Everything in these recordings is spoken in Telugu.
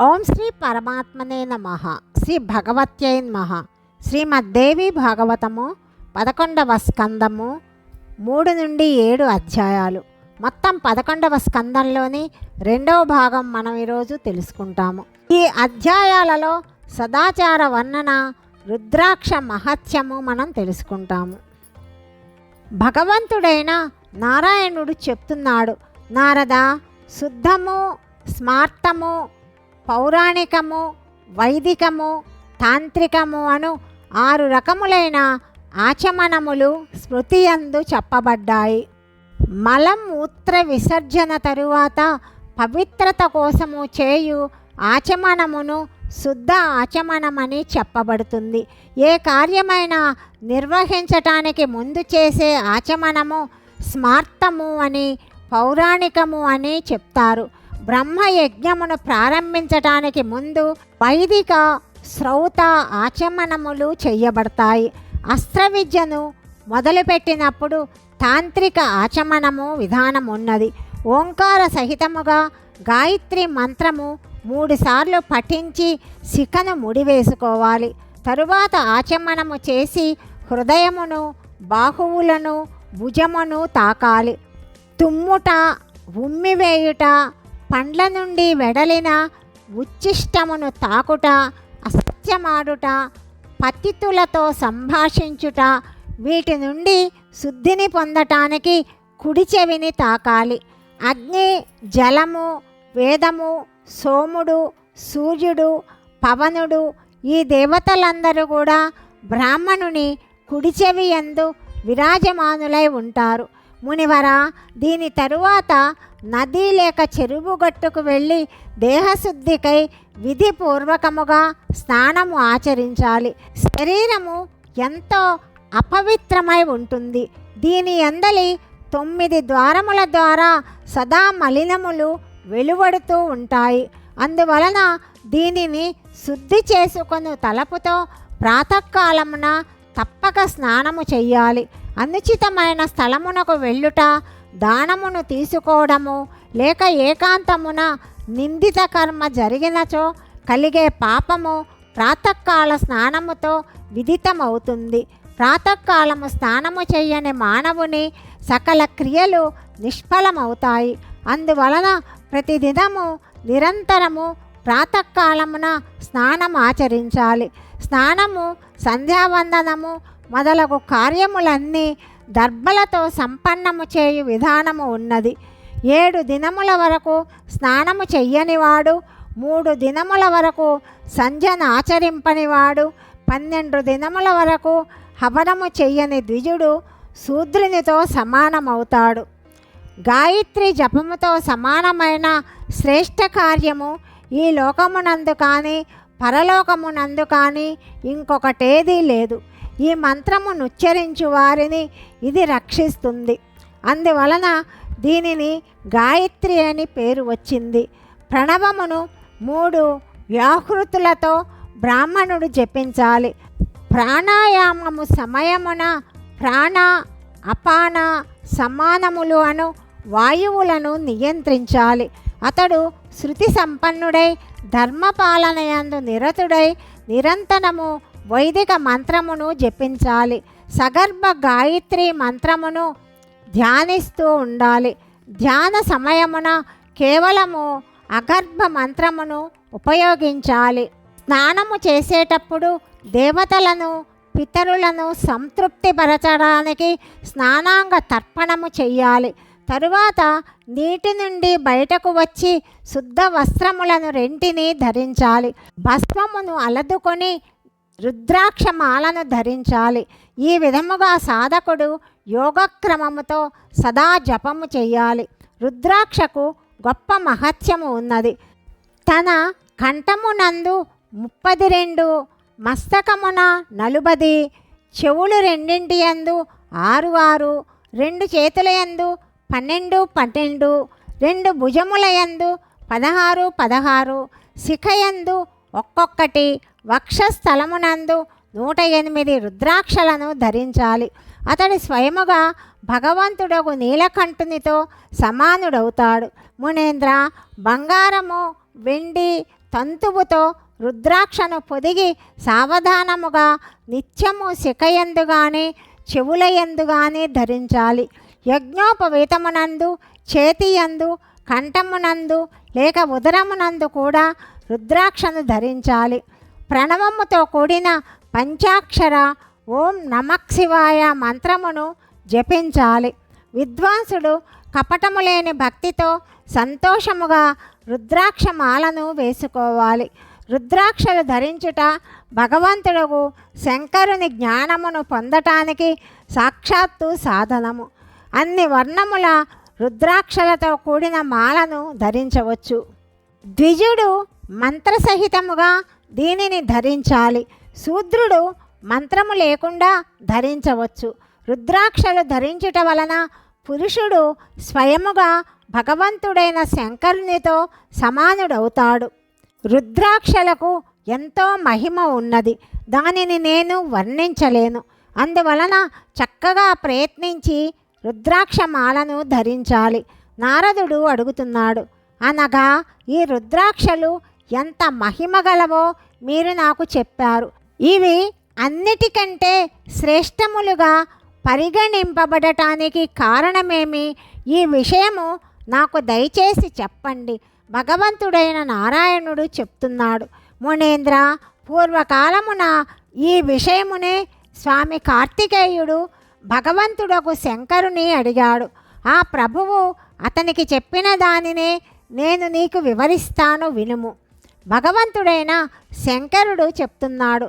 ఓం శ్రీ పరమాత్మనే నమ. శ్రీ భగవత్యై నమ. శ్రీమద్దేవి భాగవతము పదకొండవ స్కందము మూడు నుండి ఏడు అధ్యాయాలు. మొత్తం పదకొండవ స్కందంలోని రెండవ భాగం మనం ఈరోజు తెలుసుకుంటాము. ఈ అధ్యాయాలలో సదాచార వర్ణన రుద్రాక్ష మహత్యము మనం తెలుసుకుంటాము. భగవంతుడైన నారాయణుడు చెప్తున్నాడు నారద శుద్ధము స్మార్తము పౌరాణికము వైదికము తాంత్రికము అను ఆరు రకములైన ఆచమనములు స్మృతియందు చెప్పబడ్డాయి. మలం మూత్ర విసర్జన తరువాత పవిత్రత కోసము చేయు ఆచమనమును శుద్ధ ఆచమనమని చెప్పబడుతుంది. ఏ కార్యమైనా నిర్వహించటానికి ముందు చేసే ఆచమనము స్మార్తము అని పౌరాణికము అని చెప్తారు. బ్రహ్మ యజ్ఞమును ప్రారంభించటానికి ముందు వైదిక శ్రౌత ఆచమనములు చేయబడతాయి. అస్త్ర విద్యను మొదలుపెట్టినప్పుడు తాంత్రిక ఆచమనము విధానం ఉన్నది ఓంకార సహితముగా గాయత్రి మంత్రము మూడుసార్లు పఠించి శిఖను ముడివేసుకోవాలి. తరువాత ఆచమనము చేసి హృదయమును బాహువులను భుజమును తాకాలి. తుమ్ముట ఉమ్మివేయుట పండ్ల నుండి వెడలిన ఉచ్చిష్టమును తాకుట అసత్యమాడుట పతితులతో సంభాషించుట వీటి నుండి శుద్ధిని పొందటానికి కుడి చెవిని తాకాలి. అగ్ని జలము వేదము సోముడు సూర్యుడు పవనుడు ఈ దేవతలందరూ కూడా బ్రాహ్మణుని కుడి చెవి ఎందు విరాజమానులై ఉంటారు. మునివర దీని తరువాత నది లేక చెరువు గట్టుకు వెళ్ళి దేహశుద్ధికై విధిపూర్వకముగా స్నానము ఆచరించాలి. శరీరము ఎంతో అపవిత్రమై ఉంటుంది. దీని అందలి తొమ్మిది ద్వారముల ద్వారా సదా మలినములు వెలువడుతూ ఉంటాయి. అందువలన దీనిని శుద్ధి చేసుకుని తలపుతో ప్రాతకాలమున తప్పక స్నానము చెయ్యాలి. అనుచితమైన స్థలమునకు వెళ్ళుట దానమును తీసుకోవడము లేక ఏకాంతమున నిందిత కర్మ జరిగినచో కలిగే పాపము ప్రాతకాల స్నానముతో విదితమవుతుంది. ప్రాతకాలము స్నానము చేయని మానవుని సకల క్రియలు నిష్ఫలమవుతాయి. అందువలన ప్రతిదినము నిరంతరము ప్రాతకాలమున స్నానం ఆచరించాలి స్నానము సంధ్యావందనము మొదలగు కార్యములన్నీ దర్భలతో సంపన్నము చేయు విధానము ఉన్నది. ఏడు దినముల వరకు స్నానము చెయ్యనివాడు మూడు దినముల వరకు సంధ్యను ఆచరింపనివాడు పన్నెండు దినముల వరకు హవనము చెయ్యని ద్విజుడు శూద్రునితో సమానమవుతాడు. గాయత్రి జపముతో సమానమైన శ్రేష్ఠ కార్యము ఈ లోకమునందు కానీ పరలోకమునందు కానీ ఇంకొకటేదీ లేదు. ఈ మంత్రమును ఉచ్చరించు వారిని ఇది రక్షిస్తుంది. అందువలన దీనిని గాయత్రి అని పేరు వచ్చింది. ప్రణవమును మూడు వ్యాహృతులతో బ్రాహ్మణుడు జపించాలి. ప్రాణాయామము సమయమున ప్రాణ అపాన సమానములు అను వాయువులను నియంత్రించాలి. అతడు శృతి సంపన్నుడై ధర్మపాలనయందు నిరతుడై నిరంతరము వైదిక మంత్రమును జపించాలి. సగర్భ గాయత్రి మంత్రమును ధ్యానిస్తూ ఉండాలి. ధ్యాన సమయమున కేవలము అగర్భ మంత్రమును ఉపయోగించాలి. స్నానము చేసేటప్పుడు దేవతలను పితరులను సంతృప్తిపరచడానికి స్నానాంగ తర్పణము చెయ్యాలి. తరువాత నీటి నుండి బయటకు వచ్చి శుద్ధ వస్త్రములను రెంటిని ధరించాలి. భస్మమును అలదుకొని రుద్రాక్ష మాలను ధరించాలి. ఈ విధముగా సాధకుడు యోగక్రమముతో సదా జపము చేయాలి. రుద్రాక్షకు గొప్ప మహత్యము ఉన్నది. తన కంఠమునందు ముప్పది రెండు మస్తకమున నలుబది చెవులు రెండింటి యందు ఆరు ఆరు రెండు చేతుల యందు పన్నెండు పన్నెండు రెండు భుజముల యందు పదహారు పదహారు శిఖయందు ఒక్కొక్కటి వక్షస్థలమునందు నూట ఎనిమిది రుద్రాక్షలను ధరించాలి. అతడి స్వయముగా భగవంతుడకు నీలకంఠునితో సమానుడవుతాడు. మునేంద్ర బంగారము వెండి తంతువుతో రుద్రాక్షను పొదిగి సావధానముగా నిత్యము శిఖయందు గాని చెవులయందు గాని ధరించాలి. యజ్ఞోపవీతమునందు చేతియందు కంఠమునందు లేక ఉదరమునందు కూడా రుద్రాక్షను ధరించాలి. ప్రణవముతో కూడిన పంచాక్షర ఓం నమక్ శివాయ మంత్రమును జపించాలి. విద్వాంసుడు కపటము లేని భక్తితో సంతోషముగా రుద్రాక్ష మాలను వేసుకోవాలి. రుద్రాక్షలు ధరించుట భగవంతుడు శంకరుని జ్ఞానమును పొందటానికి సాక్షాత్తు సాధనము. అన్ని వర్ణముల రుద్రాక్షలతో కూడిన మాలను ధరించవచ్చు. ద్విజుడు మంత్రసహితముగా దీనిని ధరించాలి. శూద్రుడు మంత్రము లేకుండా ధరించవచ్చు. రుద్రాక్షలు ధరించుట వలన పురుషుడు స్వయముగా భగవంతుడైన శంకరునితో సమానుడవుతాడు. రుద్రాక్షలకు ఎంతో మహిమ ఉన్నది. దానిని నేను వర్ణించలేను. అందువలన చక్కగా ప్రయత్నించి రుద్రాక్షమాలను ధరించాలి. నారదుడు అడుగుతున్నాడు. అనగా ఈ రుద్రాక్షలు ఎంత మహిమగలవో మీరు నాకు చెప్పారు. ఇవి అన్నిటికంటే శ్రేష్టములుగా పరిగణింపబడటానికి కారణమేమి? ఈ విషయము నాకు దయచేసి చెప్పండి. భగవంతుడైన నారాయణుడు చెప్తున్నాడు. మునేంద్ర పూర్వకాలమున ఈ విషయమునే స్వామి కార్తికేయుడు భగవంతుడకు శంకరుని అడిగాడు. ఆ ప్రభువు అతనికి చెప్పిన దానినే నేను నీకు వివరిస్తాను వినుము. భగవంతుడైన శంకరుడు చెప్తున్నాడు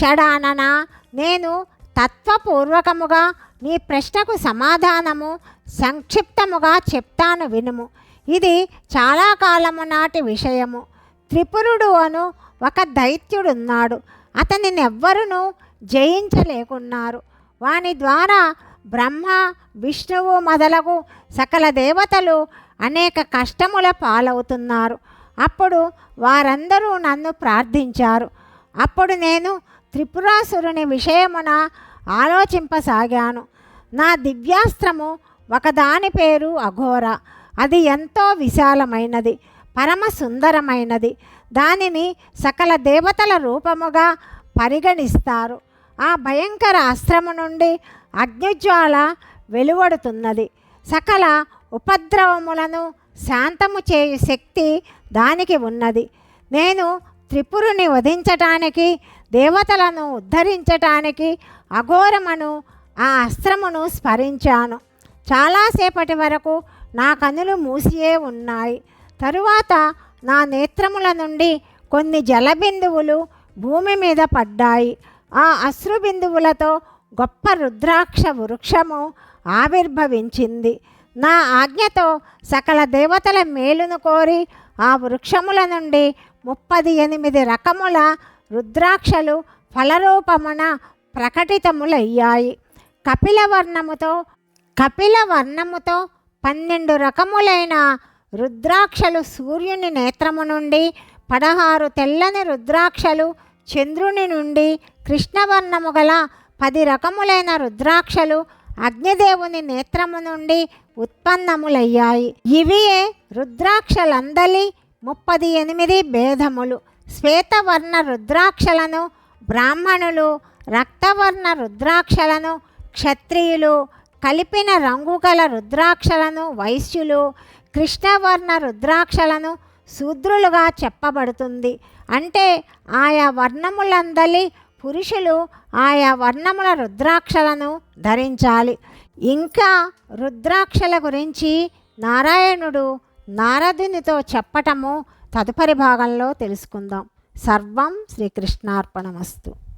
షడానన నేను తత్వపూర్వకముగా నీ ప్రశ్నకు సమాధానము సంక్షిప్తముగా చెప్తాను వినుము. ఇది చాలా కాలము నాటి విషయము. త్రిపురుడు అను ఒక దైత్యుడున్నాడు. అతనినెవ్వరూ జయించలేకున్నారు. వాని ద్వారా బ్రహ్మ విష్ణువు మొదలగు సకల దేవతలు అనేక కష్టముల పాలవుతున్నారు. అప్పుడు వారందరూ నన్ను ప్రార్థించారు. అప్పుడు నేను త్రిపురాసురుని విషయమున ఆలోచింపసాగాను. నా దివ్యాస్త్రము ఒకదాని పేరు అఘోర. అది ఎంతో విశాలమైనది పరమ సుందరమైనది దానిని సకల దేవతల రూపముగా పరిగణిస్తారు. ఆ భయంకర అస్త్రము నుండి అగ్నిజ్వాల వెలువడుతున్నది. సకల ఉపద్రవములను శాంతము చేయు శక్తి దానికి ఉన్నది. నేను త్రిపురుని వధించటానికి దేవతలను ఉద్ధరించటానికి అఘోరమను ఆ అస్త్రమును స్మరించాను. చాలాసేపటి వరకు నా కనులు మూసియే ఉన్నాయి. తరువాత నా నేత్రముల నుండి కొన్ని జలబిందువులు భూమి మీద పడ్డాయి. ఆ అశ్రుబిందువులతో గొప్ప రుద్రాక్ష వృక్షము ఆవిర్భవించింది. నా ఆజ్ఞతో సకల దేవతల మేలును కోరి ఆ వృక్షముల నుండి ముప్పది ఎనిమిది రకముల రుద్రాక్షలు ఫలరూపమున ప్రకటితములయ్యాయి. కపిలవర్ణముతో కపిలవర్ణముతో పన్నెండు రకములైన రుద్రాక్షలు సూర్యుని నేత్రము నుండి పదహారు తెల్లని రుద్రాక్షలు చంద్రుని నుండి కృష్ణవర్ణము గల పది రకములైన రుద్రాక్షలు అగ్నిదేవుని నేత్రము నుండి ఉత్పన్నములయ్యాయి. ఇవియే రుద్రాక్షలందలి ముప్పది ఎనిమిది భేదములు. శ్వేతవర్ణ రుద్రాక్షలను బ్రాహ్మణులు రక్తవర్ణ రుద్రాక్షలను క్షత్రియులు కలిపిన రంగు గల రుద్రాక్షలను వైశ్యులు కృష్ణవర్ణ రుద్రాక్షలను శూద్రులుగా చెప్పబడుతుంది. అంటే ఆయా వర్ణములందలి పురుషులు ఆయా వర్ణముల రుద్రాక్షలను ధరించాలి. ఇంకా రుద్రాక్షల గురించి నారాయణుడు నారదునితో చెప్పటము తదుపరి భాగంలో తెలుసుకుందాం. సర్వం శ్రీకృష్ణార్పణమస్తు.